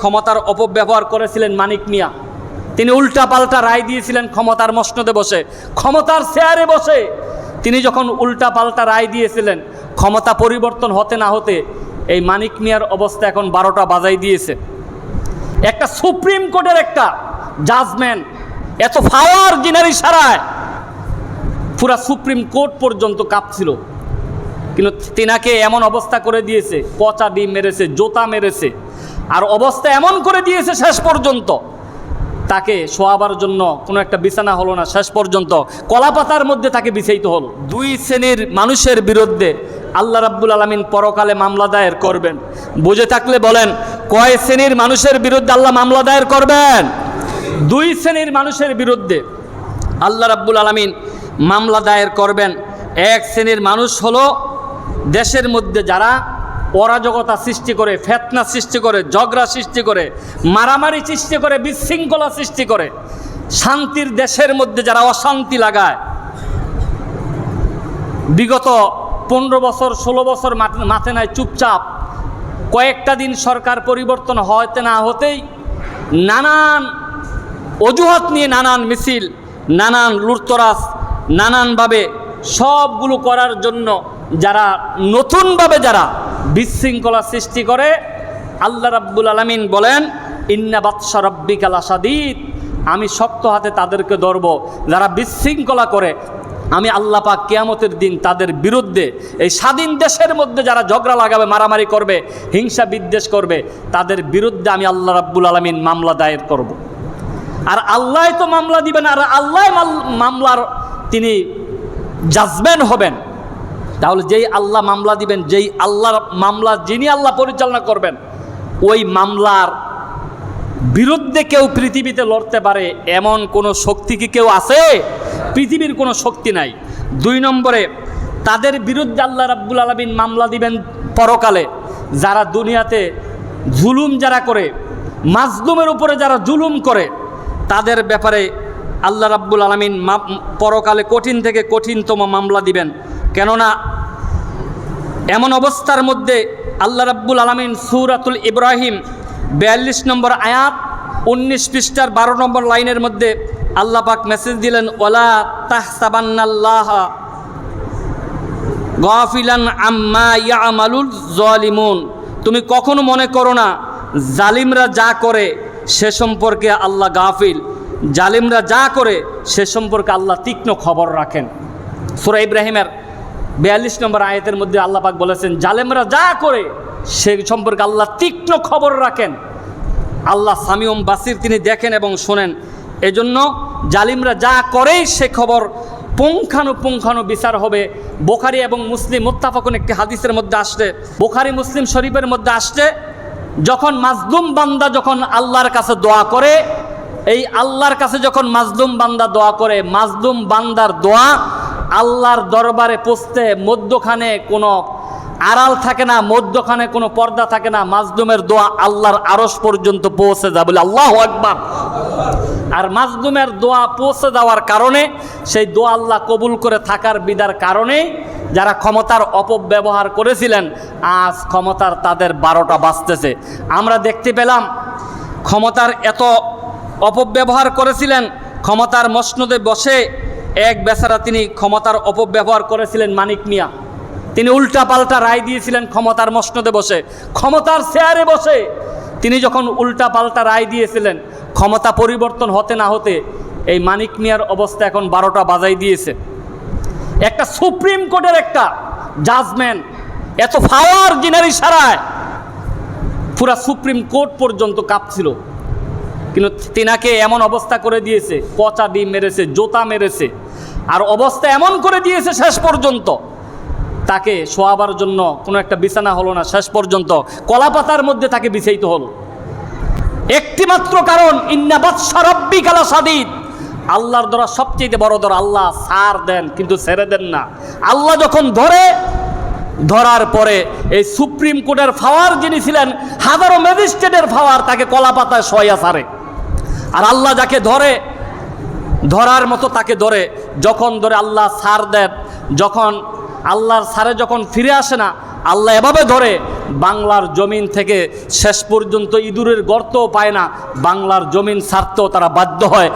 ক্ষমতার অপব্যবহার করেছিলেন মানিক মিয়া। তিনি উল্টা পাল্টা রায় দিয়েছিলেন ক্ষমতার মসনদে বসে। ক্ষমতার চেয়ারে বসে। তিনি যখন উল্টা পাল্টা রায় দিয়েছিলেন, ক্ষমতা পরিবর্তন হতে না হতে এই মানিক মিয়ার অবস্থা এখন বারোটা বাজাই দিয়েছে। একটা সুপ্রিম কোর্টের একটা জাজমেন্ট এত ফাওয়ার জিনার সারায় পুরা সুপ্রিম কোর্ট পর্যন্ত কাঁপছিল। কিন্তু তিনাকে এমন অবস্থা করে দিয়েছে, পচা ডিম মেরেছে, জোতা মেরেছে। আর অবস্থা এমন করে দিয়েছে শেষ পর্যন্ত। তাকে শোয়াবার জন্য কোনো একটা বিছানা হলো না, শেষ পর্যন্ত। কলাপাতার মধ্যে তাকে বিছাইতে হলো। দুই শ্রেণির মানুষের বিরুদ্ধে আল্লাহ রাব্বুল আলমিন পরকালে মামলা দায়ের করবেন। বুঝে থাকলে বলেন, কয় শ্রেণির মানুষের বিরুদ্ধে আল্লাহ মামলা দায়ের করবেন? দুই শ্রেণির মানুষের বিরুদ্ধে আল্লাহ রাব্বুল আলমিন মামলা দায়ের করবেন। এক শ্রেণির মানুষ হলো দেশের মধ্যে যারা অরাজকতা সৃষ্টি করে, ফেতনা সৃষ্টি করে, ঝগড়া সৃষ্টি করে, মারামারি সৃষ্টি করে, বিশৃঙ্খলা সৃষ্টি করে, শান্তির দেশের মধ্যে যারা অশান্তি লাগায়, বিগত পনেরো বছর, ষোলো বছর মাথ- নাই, চুপচাপ কয়েকটা দিন সরকার পরিবর্তন হতে না হতেই নানান অজুহাত নিয়ে নানান মিছিল, নানান লুটতরাস নানানভাবে সবগুলো করার জন্য যারা নতুনভাবে যারা বিশৃঙ্খলা সৃষ্টি করে, আল্লাহ রাব্বুল আলমিন বলেন, ইন্না বাদশা রব্বিকাল আসাদিদ আমি শক্ত হাতে তাদেরকে ধরব, যারা বিশৃঙ্খলা করে। আমি আল্লাহ পাক কেয়ামতের দিন তাদের বিরুদ্ধে, এই স্বাধীন দেশের মধ্যে যারা ঝগড়া লাগাবে, মারামারি করবে, হিংসা বিদ্বেষ করবে, তাদের বিরুদ্ধে আমি আল্লাহ রাব্বুল আলমিন মামলা দায়ের করব। আর আল্লাহ তো মামলা দিবেন, আর আল্লাহ মামলার তিনি জাজমেন্ট হবেন। তাহলে যেই আল্লাহ মামলা দিবেন, যেই আল্লাহর মামলা যিনি আল্লাহ পরিচালনা করবেন, ওই মামলার বিরুদ্ধে কেউ পৃথিবীতে লড়তে পারে এমন কোনো শক্তি কি কেউ আছে? পৃথিবীর কোনো শক্তি নাই। দুই নম্বরে, তাদের বিরুদ্ধে আল্লাহ রাব্বুল আলমিন মামলা দিবেন পরকালে। যারা দুনিয়াতে জুলুম যারা করে, মাজলুমের উপরে যারা জুলুম করে, তাদের ব্যাপারে আল্লাহ রাব্বুল আলমিন পরকালে কঠিন থেকে কঠিনতম মামলা দিবেন। কেননা এমন অবস্থার মধ্যে আল্লাহ রাব্বুল আলমিন সুরাতুল ইব্রাহিম বিয়াল্লিশ নম্বর আয়াত, উনিশ পৃষ্ঠার বারো নম্বর লাইনের মধ্যে আল্লাহ পাক মেসেজ দিলেন ওলা তাহসাবান্নাল্লাহ গাফিলান আম্মা ইয়ামালুল জলিমুন। তুমি কখনো মনে করো না, জালিমরা যা করে সে সম্পর্কে আল্লাহ গাফিল, জালিমরা যা করে সে সম্পর্কে আল্লাহ তীক্ষ্ণ খবর রাখেন। সুরা ইব্রাহিমের বিয়াল্লিশ নম্বর আয়াতের মধ্যে আল্লাহ পাক বলেছেন, জালেমরা যা করে সে সম্পর্কে আল্লাহ তীক্ষ্ণ খবর রাখেন। আল্লাহ সামিউম বাসির তিনি দেখেন এবং শোনেন। এজন্য জালিমরা যা করে, সে খবর পুঙ্খানুপুঙ্খানু বিচার হবে। বোখারি এবং মুসলিম মোত্তাফাকুন একটি হাদিসের মধ্যে আসছে। বোখারি মুসলিম শরীফের মধ্যে আসছে, যখন মাজলুম বান্দা যখন আল্লাহর কাছে দোয়া করে, এই আল্লাহর কাছে যখন মাজলুম বান্দা দোয়া করে, মাজলুম বান্দার দোয়া আল্লাহর দরবারে পৌঁছতে মধ্যখানে কোনো আড়াল থাকে না, মধ্যখানে কোনো পর্দা থাকে না মাজলুমের দোয়া আল্লাহর আরস পর্যন্ত পৌঁছে যায় বলে আল্লাহ একবার আর মাজলুমের দোয়া পৌঁছে দেওয়ার কারণে, সেই দোয়া আল্লাহ কবুল করে থাকার বিদার কারণে যারা ক্ষমতার অপব্যবহার করেছিলেন, আজ ক্ষমতার তাদের বারোটা বাঁচতেছে আমরা দেখতে পেলাম, ক্ষমতার এত অপব্যবহার করেছিলেন, ক্ষমতার মসনদে বসে এক বেচারা তিনি ক্ষমতার অপব্যবহার করেছিলেন মানিক মিয়া। তিনি উল্টা পাল্টা রায় দিয়েছিলেন ক্ষমতার মসনদে বসে। ক্ষমতার চেয়ারে বসে তিনি যখন উল্টা পাল্টা রায় দিয়েছিলেন, ক্ষমতা পরিবর্তন হতে না হতে এই মানিক মিয়ার অবস্থা এখন বারোটা বাজাই দিয়েছে। একটা সুপ্রিম কোর্টের একটা জাজমেন্ট এত ফাওয়ার জিনার সারায় পুরা সুপ্রিম কোর্ট পর্যন্ত কাঁপছিল। কিন্তু তিনাকে এমন অবস্থা করে দিয়েছে, পচা ডিম মেরেছে, জোতা মেরেছে। আর অবস্থা এমন করে দিয়েছে শেষ পর্যন্ত। তাকে শোয়াবার জন্য কোনো একটা বিছানা হলো না, শেষ পর্যন্ত কলাপাতার মধ্যে তাকে বিছাইতে হলো। একটিমাত্র কারণ ইন্নাবাদ সারব্বি কালা সাদিদ আল্লাহর দ্বারা সবচেয়ে বড় ধর আল্লাহ সার দেন, কিন্তু ছেড়ে দেন না। আল্লাহ যখন ধরে, ধরার পরে এই সুপ্রিম কোর্টের ফাওয়ার যিনি ছিলেন, হাজারো ম্যাজিস্ট্রেটের ফাওয়ার তাকে কলাপাতায় সয়া সারে। আর আল্লাহ যাকে ধরে, ধরার মতো তাকে ধরে। যখন ধরে আল্লাহ সার দেন যখন আল্লাহর সারে যখন ফিরে আসে না, আল্লাহ এভাবে ধরে, বাংলার জমিন থেকে শেষ পর্যন্ত ইঁদুরের গর্তও পায় না, বাংলার জমিন সারতেও তারা বাধ্য হয়।